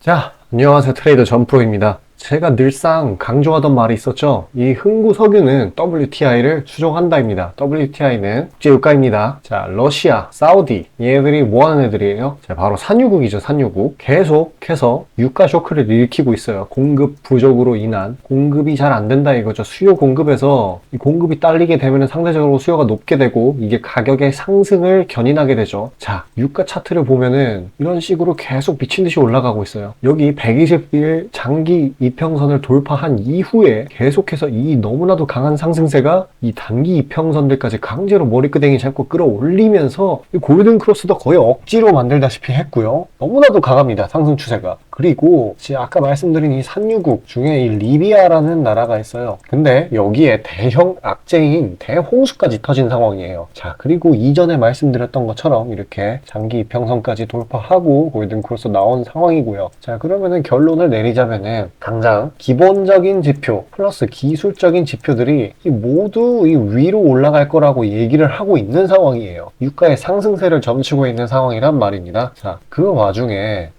자, 안녕하세요. 트레이더 전프로입니다. 제가 늘상 강조하던 말이 있었죠. 이 흥구 석유는 WTI를 추종한다입니다. WTI는 국제유가입니다. 자, 러시아, 사우디 얘들이 뭐 하는 애들이에요? 자, 바로 산유국이죠. 산유국. 계속해서 유가 쇼크를 일으키고 있어요. 공급 부족으로 인한 공급이 잘 안 된다 이거죠. 수요 공급에서 이 공급이 딸리게 되면 상대적으로 수요가 높게 되고 이게 가격의 상승을 견인하게 되죠. 자, 유가 차트를 보면은 이런 식으로 계속 미친 듯이 올라가고 있어요. 여기 120일 장기 이 평선을 돌파한 이후에 계속해서 이 너무나도 강한 상승세가 이 단기 이평선들까지 강제로 머리끄댕이 잡고 끌어올리면서 이 골든 크로스도 거의 억지로 만들다시피 했고요. 너무나도 강합니다. 상승 추세가. 그리고 아까 말씀드린 이 산유국 중에 이 리비아라는 나라가 있어요. 근데 여기에 대형 악재인 대홍수까지 터진 상황이에요. 자, 그리고 이전에 말씀드렸던 것처럼 이렇게 장기 이평선까지 돌파하고 골든 크로스 나온 상황이고요. 자, 그러면은 결론을 내리자면은 당장 기본적인 지표 플러스 기술적인 지표들이 이 모두 이 위로 올라갈 거라고 얘기를 하고 있는 상황이에요. 유가의 상승세를 점치고 있는 상황이란 말입니다. 자, 그 와중에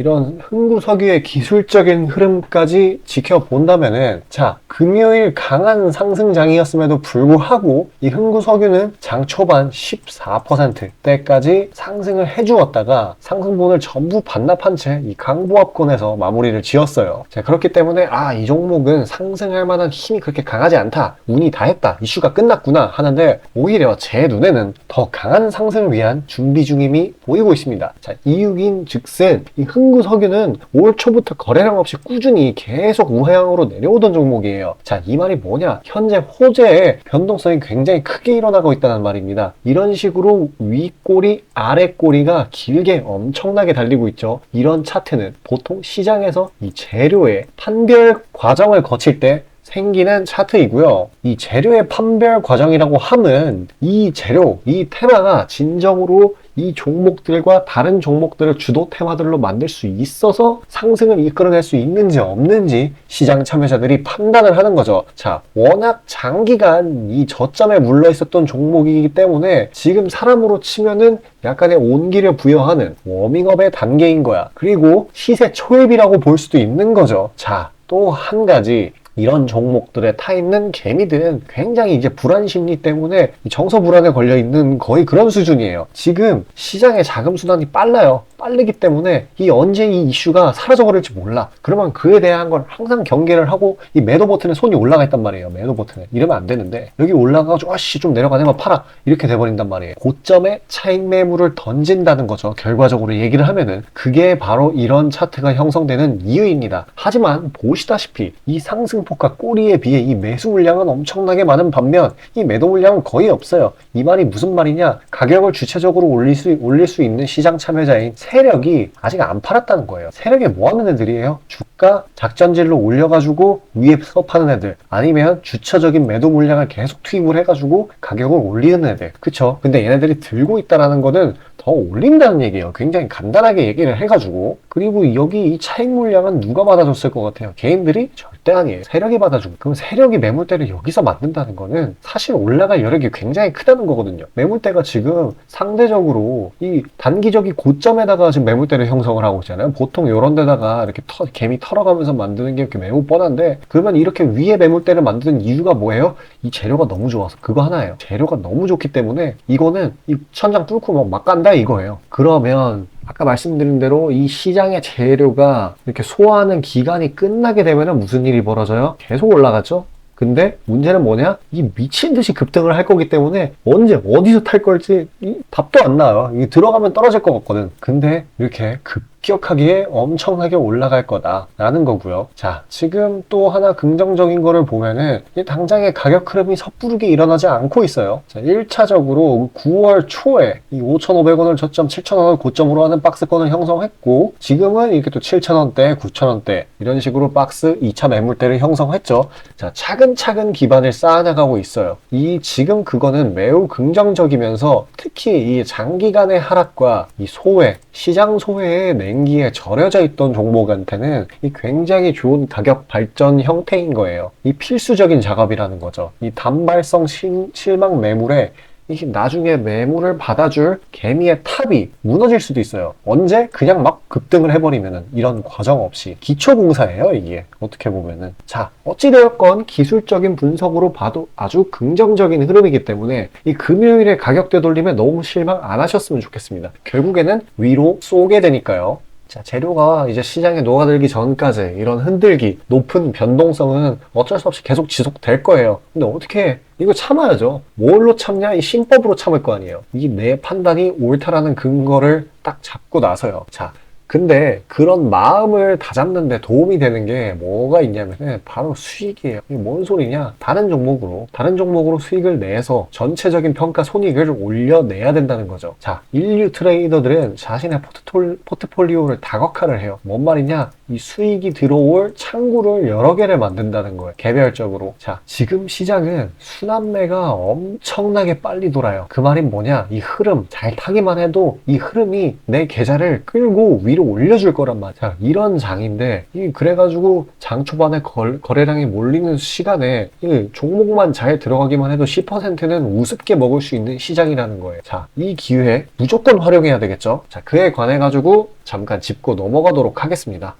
이런 흥구석유의 기술적인 흐름까지 지켜본다면은 자 금요일 강한 상승장이었음에도 불구하고 이 흥구석유는 장 초반 14%대까지 상승을 해주었다가 상승분을 전부 반납한 채 이 강보합권에서 마무리를 지었어요. 자 그렇기 때문에 아 이 종목은 상승할 만한 힘이 그렇게 강하지 않다. 운이 다 했다. 이슈가 끝났구나 하는데 오히려 제 눈에는 더 강한 상승을 위한 준비 중임이 보이고 있습니다. 자 이유인 즉슨 이흥 구 석유는 올 초부터 거래량 없이 꾸준히 계속 우하향으로 내려오던 종목이에요. 자, 이 말이 뭐냐? 현재 호재의 변동성이 굉장히 크게 일어나고 있다는 말입니다. 이런 식으로 윗꼬리, 아랫꼬리가 길게 엄청나게 달리고 있죠. 이런 차트는 보통 시장에서 이 재료의 판별 과정을 거칠 때 생기는 차트이고요. 이 재료의 판별 과정이라고 함은 이 재료, 이 테마가 진정으로 이 종목들과 다른 종목들을 주도 테마들로 만들 수 있어서 상승을 이끌어낼 수 있는지 없는지 시장 참여자들이 판단을 하는 거죠. 자, 워낙 장기간 이 저점에 물러 있었던 종목이기 때문에 지금 사람으로 치면은 약간의 온기를 부여하는 워밍업의 단계인 거야. 그리고 시세 초입이라고 볼 수도 있는 거죠. 자, 또한 가지 이런 종목들에 타 있는 개미들은 굉장히 이제 불안 심리 때문에 정서 불안에 걸려 있는 거의 그런 수준이에요. 지금 시장의 자금 순환이 빨라요. 빠르기 때문에 이 언제 이 이슈가 사라져 버릴지 몰라. 그러면 그에 대한 걸 항상 경계를 하고 이 매도 버튼에 손이 올라가 있단 말이에요. 매도 버튼에. 이러면 안 되는데 여기 올라가가지고 아씨 좀 내려가네만 팔아. 이렇게 돼 버린단 말이에요. 고점에 차익 매물을 던진다는 거죠. 결과적으로 얘기를 하면은 그게 바로 이런 차트가 형성되는 이유입니다. 하지만 보시다시피 이 상승 폭과 꼬리에 비해 이 매수 물량은 엄청나게 많은 반면 이 매도 물량은 거의 없어요. 이 말이 무슨 말이냐? 가격을 주체적으로 올릴 수, 올릴 수 있는 시장 참여자인 세력이 아직 안 팔았다는 거예요. 세력이 뭐 하는 애들이에요? 주가 작전질로 올려가지고 위에서 파는 애들 아니면 주처적인 매도 물량을 계속 투입을 해가지고 가격을 올리는 애들 그쵸? 근데 얘네들이 들고 있다라는 거는 더 올린다는 얘기예요. 굉장히 간단하게 얘기를 해가지고 그리고 여기 이 차익 물량은 누가 받아줬을 것 같아요? 개인들이 절대 아니에요. 세력이 받아주고 그럼 세력이 매물대를 여기서 만든다는 거는 사실 올라갈 여력이 굉장히 크다는 거거든요. 매물대가 지금 상대적으로 이 단기적인 고점에다가 지금 매물대를 형성을 하고 있잖아요. 보통 이런 데다가 이렇게 터, 개미 털어가면서 만드는 게 이렇게 매우 뻔한데 그러면 이렇게 위에 매물대를 만드는 이유가 뭐예요? 이 재료가 너무 좋아서 그거 하나예요. 재료가 너무 좋기 때문에 이거는 이 천장 뚫고 막, 막 간다 이거예요. 그러면 아까 말씀드린 대로 이 시장의 재료가 이렇게 소화하는 기간이 끝나게 되면 무슨 일이 벌어져요? 계속 올라가죠? 근데 문제는 뭐냐? 이 미친 듯이 급등을 할 거기 때문에 언제 어디서 탈 걸지 이 답도 안 나와요. 이 들어가면 떨어질 것 같거든. 근데 이렇게 급 격하게 엄청나게 올라갈 거다라는 거고요. 자, 지금 또 하나 긍정적인 거를 보면은 이 당장의 가격 흐름이 섣부르게 일어나지 않고 있어요. 자, 1차적으로 9월 초에 이 5,500원을 저점 7,000원을 고점으로 하는 박스권을 형성했고 지금은 이렇게 또 7,000원대, 9,000원대 이런 식으로 박스 2차 매물대를 형성했죠. 자, 차근 차근차근 기반을 쌓아나가고 있어요. 이 지금 그거는 매우 긍정적이면서 특히 이 장기간의 하락과 이 소외, 시장 소외의 냉기에 절여져 있던 종목한테는 이 굉장히 좋은 가격 발전 형태인 거예요. 이 필수적인 작업이라는 거죠. 이 단발성 실, 실망 매물에 이 나중에 매물을 받아줄 개미의 탑이 무너질 수도 있어요. 언제? 그냥 막 급등을 해버리면은 이런 과정 없이 기초공사예요, 이게. 어떻게 보면은. 자, 어찌되었건 기술적인 분석으로 봐도 아주 긍정적인 흐름이기 때문에 이 금요일에 가격 되돌림에 너무 실망 안 하셨으면 좋겠습니다. 결국에는 위로 쏘게 되니까요. 자, 재료가 이제 시장에 녹아들기 전까지 이런 흔들기, 높은 변동성은 어쩔 수 없이 계속 지속될 거예요. 근데 어떻게 이거 참아야죠. 뭘로 참냐? 이 신법으로 참을 거 아니에요. 이 내 판단이 옳다라는 근거를 딱 잡고 나서요. 자, 근데 그런 마음을 다잡는데 도움이 되는 게 뭐가 있냐면은 바로 수익이에요. 이게 뭔 소리냐? 다른 종목으로, 다른 종목으로 수익을 내서 전체적인 평가 손익을 올려내야 된다는 거죠. 자, 인류 트레이더들은 자신의 포트폴, 포트폴리오를 다각화를 해요. 뭔 말이냐? 이 수익이 들어올 창구를 여러 개를 만든다는 거예요. 개별적으로. 자, 지금 시장은 순환매가 엄청나게 빨리 돌아요. 그 말이 뭐냐? 이 흐름 잘 타기만 해도 이 흐름이 내 계좌를 끌고 위로 올려줄 거란 말이야. 이런 장인데, 이 그래가지고 장 초반에 걸- 거래량이 몰리는 시간에 이 종목만 잘 들어가기만 해도 10%는 우습게 먹을 수 있는 시장이라는 거예요. 자, 이 기회 무조건 활용해야 되겠죠? 자, 그에 관해 가지고 잠깐 짚고 넘어가도록 하겠습니다.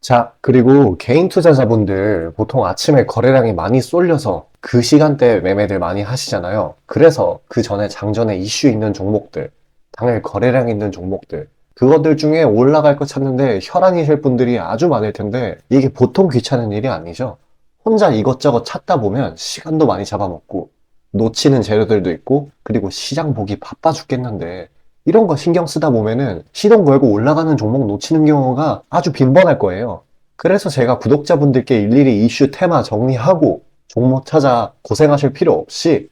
자, 그리고 개인 투자자분들 보통 아침에 거래량이 많이 쏠려서 그 시간대에 매매들 많이 하시잖아요. 그래서 그 전에 장전에 이슈 있는 종목들, 당일 거래량 있는 종목들, 그것들 중에 올라갈 거 찾는데 혈안이실 분들이 아주 많을 텐데 이게 보통 귀찮은 일이 아니죠. 혼자 이것저것 찾다 보면 시간도 많이 잡아먹고 놓치는 재료들도 있고 그리고 시장 보기 바빠 죽겠는데 이런 거 신경 쓰다 보면은 시동 걸고 올라가는 종목 놓치는 경우가 아주 빈번할 거예요. 그래서 제가 구독자분들께 일일이 이슈 테마 정리하고 종목 찾아 고생하실 필요 없이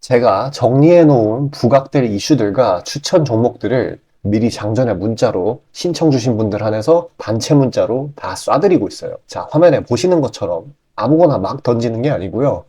제가 정리해 놓은 부각될 이슈들과 추천 종목들을 미리 장전에 문자로 신청 주신 분들 한해서 단체 문자로 다 쏴드리고 있어요. 자, 화면에 보시는 것처럼 아무거나 막 던지는 게 아니고요.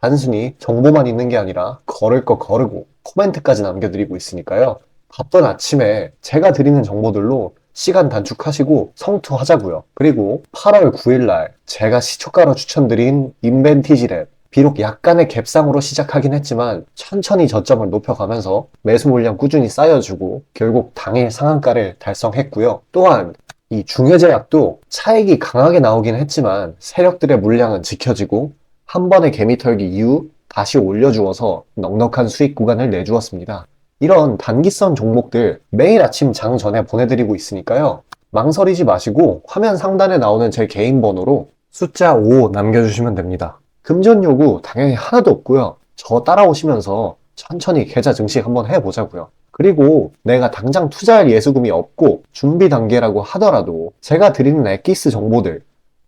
단순히 정보만 있는 게 아니라 걸을 거 거르고 코멘트까지 남겨드리고 있으니까요. 바쁜 아침에 제가 드리는 정보들로 시간 단축하시고 성투하자고요. 그리고 8월 9일날 제가 시초가로 추천드린 인벤티지랩 비록 약간의 갭상으로 시작하긴 했지만 천천히 저점을 높여가면서 매수 물량 꾸준히 쌓여주고 결국 당일 상한가를 달성했고요. 또한 이 중해제약도 차익이 강하게 나오긴 했지만 세력들의 물량은 지켜지고 한 번의 개미 털기 이후 다시 올려주어서 넉넉한 수익 구간을 내주었습니다. 이런 단기성 종목들 매일 아침 장 전에 보내드리고 있으니까요. 망설이지 마시고 화면 상단에 나오는 제 개인 번호로 숫자 5 남겨주시면 됩니다. 금전 요구 당연히 하나도 없고요. 저 따라오시면서 천천히 계좌 증식 한번 해보자고요. 그리고 내가 당장 투자할 예수금이 없고 준비 단계라고 하더라도 제가 드리는 엑기스 정보들,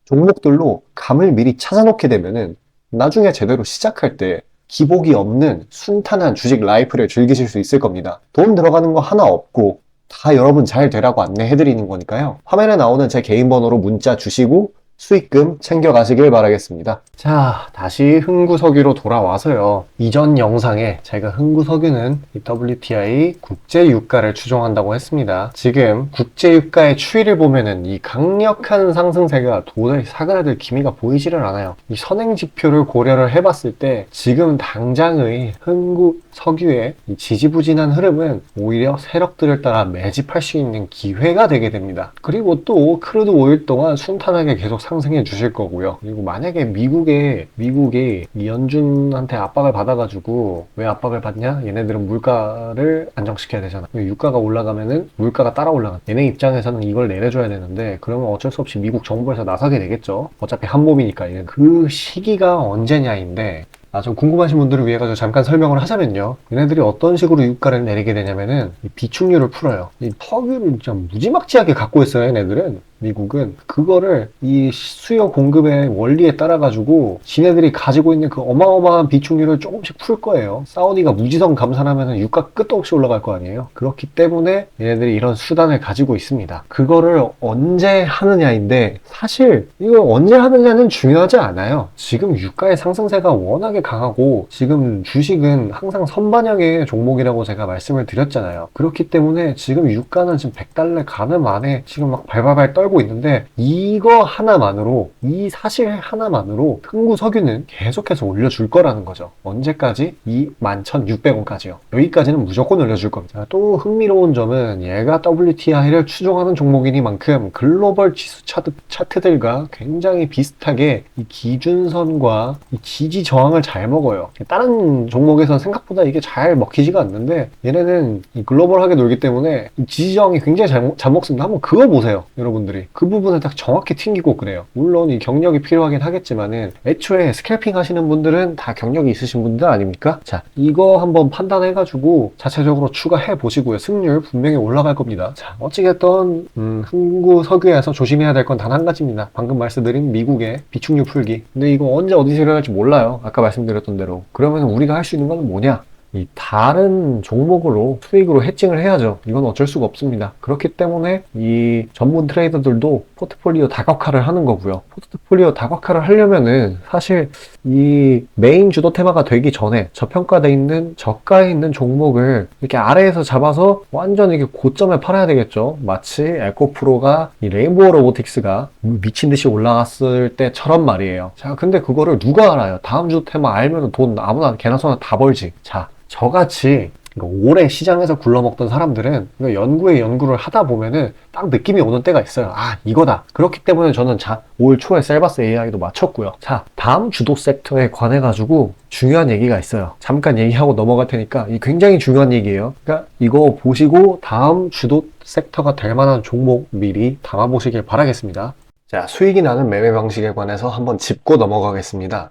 종목들로 감을 미리 찾아놓게 되면은 나중에 제대로 시작할 때 기복이 없는 순탄한 주식 라이프를 즐기실 수 있을 겁니다. 돈 들어가는 거 하나 없고 다 여러분 잘 되라고 안내해드리는 거니까요. 화면에 나오는 제 개인 번호로 문자 주시고 수익금 챙겨가시길 바라겠습니다. 자, 다시 흥구석유로 돌아와서요. 이전 영상에 제가 흥구석유는 이 WTI 국제유가를 추종한다고 했습니다. 지금 국제유가의 추이를 보면은 이 강력한 상승세가 도저히 사그라들 기미가 보이지를 않아요. 이 선행지표를 고려를 해봤을 때 지금 당장의 흥구석유의 이 지지부진한 흐름은 오히려 세력들을 따라 매집할 수 있는 기회가 되게 됩니다. 그리고 또 크루드 오일 동안 순탄하게 계속 상승해 주실 거고요. 그리고 만약에 미국에 미국이 이 연준한테 압박을 받아가지고 왜 압박을 받냐? 얘네들은 물가를 안정시켜야 되잖아. 유가가 올라가면은 물가가 따라 올라가. 얘네 입장에서는 이걸 내려줘야 되는데 그러면 어쩔 수 없이 미국 정부에서 나서게 되겠죠. 어차피 한 몸이니까 얘는 그 시기가 언제냐인데 아, 좀 궁금하신 분들을 위해 가지고 잠깐 설명을 하자면요. 얘네들이 어떤 식으로 유가를 내리게 되냐면은 이 비축률을 풀어요. 이 석유를 진짜 무지막지하게 갖고 있어요, 얘네들은. 미국은 그거를 이 수요 공급의 원리에 따라 가지고 지네들이 가지고 있는 그 어마어마한 비축률을 조금씩 풀 거예요. 사우디가 무지성 감산하면 유가 끝도 없이 올라갈 거 아니에요. 그렇기 때문에 얘네들이 이런 수단을 가지고 있습니다. 그거를 언제 하느냐인데 사실 이거 언제 하느냐는 중요하지 않아요. 지금 유가의 상승세가 워낙에 강하고 지금 주식은 항상 선반영의 종목이라고 제가 말씀을 드렸잖아요. 그렇기 때문에 지금 유가는 지금 100달러 가는 만에 지금 막 발발발 떨고 하고 있는데 이거 하나만으로 이 사실 하나만으로 흥구석유는 계속해서 올려줄 거라는 거죠. 언제까지? 21,600원까지요. 여기까지는 무조건 올려줄 겁니다. 또 흥미로운 점은 얘가 WTI를 추종하는 종목이니만큼 글로벌 지수 차트, 차트들과 굉장히 비슷하게 이 기준선과 이 지지 저항을 잘 먹어요. 다른 종목에서는 생각보다 이게 잘 먹히지가 않는데 얘네는 이 글로벌하게 놀기 때문에 이 지지 저항이 굉장히 잘, 먹- 잘 먹습니다. 한번 그거 보세요, 여러분들이. 그 부분을 딱 정확히 튕기고 그래요. 물론 이 경력이 필요하긴 하겠지만은 애초에 스캘핑 하시는 분들은 다 경력이 있으신 분들 아닙니까? 자, 이거 한번 판단해가지고 자체적으로 추가해 보시고요. 승률 분명히 올라갈 겁니다. 자, 어찌됐든 음, 흥구 석유에서 조심해야 될 건 단 한 가지입니다. 방금 말씀드린 미국의 비축유 풀기. 근데 이거 언제 어디서 일어날지 몰라요. 아까 말씀드렸던 대로. 그러면 우리가 할 수 있는 건 뭐냐? 이 다른 종목으로 수익으로 해칭을 해야죠. 이건 어쩔 수가 없습니다. 그렇기 때문에 이 전문 트레이더들도 포트폴리오 다각화를 하는 거고요. 포트폴리오 다각화를 하려면은 사실 이 메인 주도 테마가 되기 전에 저평가돼 있는 저가에 있는 종목을 이렇게 아래에서 잡아서 완전 이렇게 고점에 팔아야 되겠죠. 마치 에코프로가 이 레인보우 로보틱스가 미친 듯이 올라갔을 때처럼 말이에요. 자, 근데 그거를 누가 알아요? 다음 주도 테마 알면 돈 아무나 개나 소나 다 벌지. 자, 저같이 이거 오래 시장에서 굴러먹던 사람들은 이거 연구에 연구를 하다 보면은 딱 느낌이 오는 때가 있어요. 아, 이거다. 그렇기 때문에 저는 자, 올 초에 셀바스 AI도 맞췄고요. 자, 다음 주도 섹터에 관해 가지고 중요한 얘기가 있어요. 잠깐 얘기하고 넘어갈 테니까 이 굉장히 중요한 얘기예요. 그러니까 이거 보시고 다음 주도 섹터가 될 만한 종목 미리 담아 보시길 바라겠습니다. 자, 수익이 나는 매매 방식에 관해서 한번 짚고 넘어가겠습니다.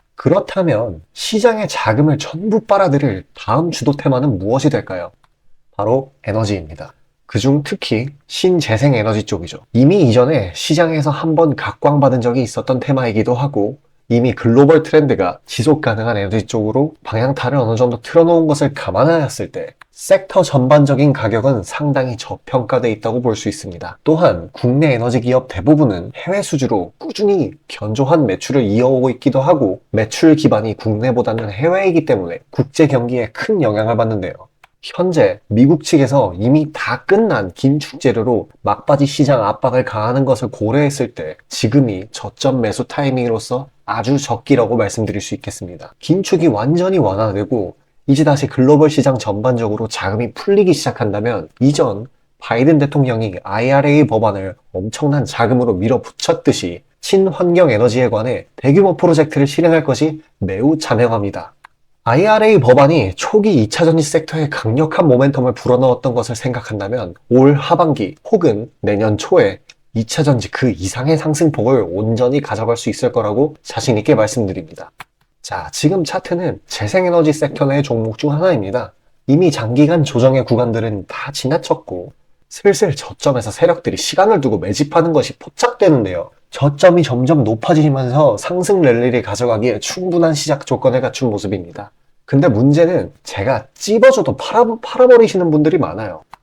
그렇다면 시장의 자금을 전부 빨아들일 다음 주도 테마는 무엇이 될까요? 바로 에너지입니다. 그중 특히 신재생 에너지 쪽이죠. 이미 이전에 시장에서 한번 각광받은 적이 있었던 테마이기도 하고 이미 글로벌 트렌드가 지속 가능한 에너지 쪽으로 방향타를 어느 정도 틀어놓은 것을 감안하였을 때 섹터 전반적인 가격은 상당히 저평가돼 있다고 볼 수 있습니다. 또한 국내 에너지 기업 대부분은 해외 수주로 꾸준히 견조한 매출을 이어오고 있기도 하고 매출 기반이 국내보다는 해외이기 때문에 국제 경기에 큰 영향을 받는데요. 현재 미국 측에서 이미 다 끝난 긴축 재료로 막바지 시장 압박을 가하는 것을 고려했을 때 지금이 저점 매수 타이밍으로서 아주 적기라고 말씀드릴 수 있겠습니다. 긴축이 완전히 완화되고 이제 다시 글로벌 시장 전반적으로 자금이 풀리기 시작한다면 이전 바이든 대통령이 IRA 법안을 엄청난 자금으로 밀어붙였듯이 친환경 에너지에 관해 대규모 프로젝트를 실행할 것이 매우 자명합니다. IRA 법안이 초기 2차 전지 섹터에 강력한 모멘텀을 불어넣었던 것을 생각한다면 올 하반기 혹은 내년 초에 2차 전지 그 이상의 상승폭을 온전히 가져갈 수 있을 거라고 자신 있게 말씀드립니다. 자, 지금 차트는 재생에너지 섹터 내 종목 중 하나입니다. 이미 장기간 조정의 구간들은 다 지나쳤고 슬슬 저점에서 세력들이 시간을 두고 매집하는 것이 포착되는데요. 저점이 점점 높아지면서 상승 랠리를 가져가기에 충분한 시작 조건을 갖춘 모습입니다. 근데 문제는 제가 찝어줘도 팔아, 팔아버리시는 분들이 많아요.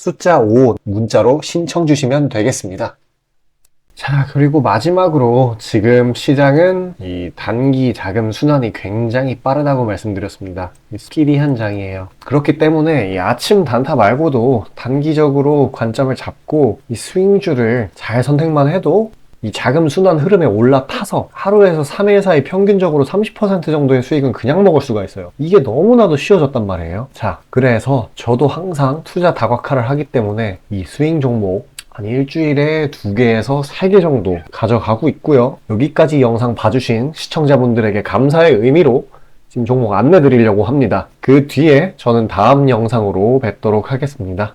숫자 5 문자로 신청 주시면 되겠습니다. 자, 그리고 마지막으로 지금 시장은 이 단기 자금 순환이 굉장히 빠르다고 말씀드렸습니다. 이 스키리한 장이에요. 그렇기 때문에 이 아침 단타 말고도 단기적으로 관점을 잡고 이 스윙주를 잘 선택만 해도 이 자금 순환 흐름에 올라타서 하루에서 3일 사이 평균적으로 30% 정도의 수익은 그냥 먹을 수가 있어요. 이게 너무나도 쉬워졌단 말이에요. 자, 그래서 저도 항상 투자 다각화를 하기 때문에 이 스윙 종목 한 일주일에 두 개에서 세 개 정도 가져가고 있고요. 여기까지 영상 봐주신 시청자분들에게 감사의 의미로 지금 종목 안내 드리려고 합니다. 그 뒤에 저는 다음 영상으로 뵙도록 하겠습니다.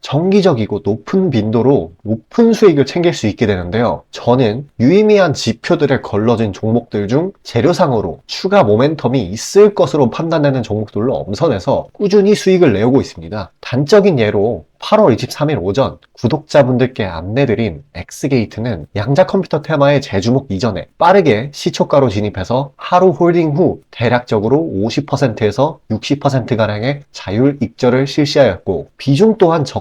정기적이고 높은 빈도로 높은 수익을 챙길 수 있게 되는데요. 저는 유의미한 지표들에 걸러진 종목들 중 재료상으로 추가 모멘텀이 있을 것으로 판단되는 종목들로 엄선해서 꾸준히 수익을 내오고 있습니다. 단적인 예로 8월 23일 오전 구독자분들께 안내드린 엑스게이트는 양자 컴퓨터 테마의 재주목 이전에 빠르게 시초가로 진입해서 하루 홀딩 후 대략적으로 50%에서 60%가량의 자율 익절을 실시하였고 비중 또한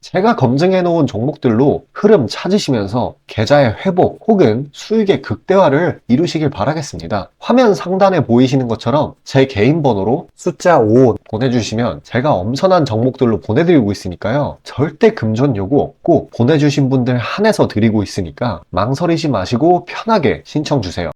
제가 검증해 놓은 종목들로 흐름 찾으시면서 계좌의 회복 혹은 수익의 극대화를 이루시길 바라겠습니다. 화면 상단에 보이시는 것처럼 제 개인 번호로 숫자 5 보내주시면 제가 엄선한 종목들로 보내드리고 있으니까요. 절대 금전 요구 없고 보내주신 분들 한해서 드리고 있으니까 망설이지 마시고 편하게 신청 주세요.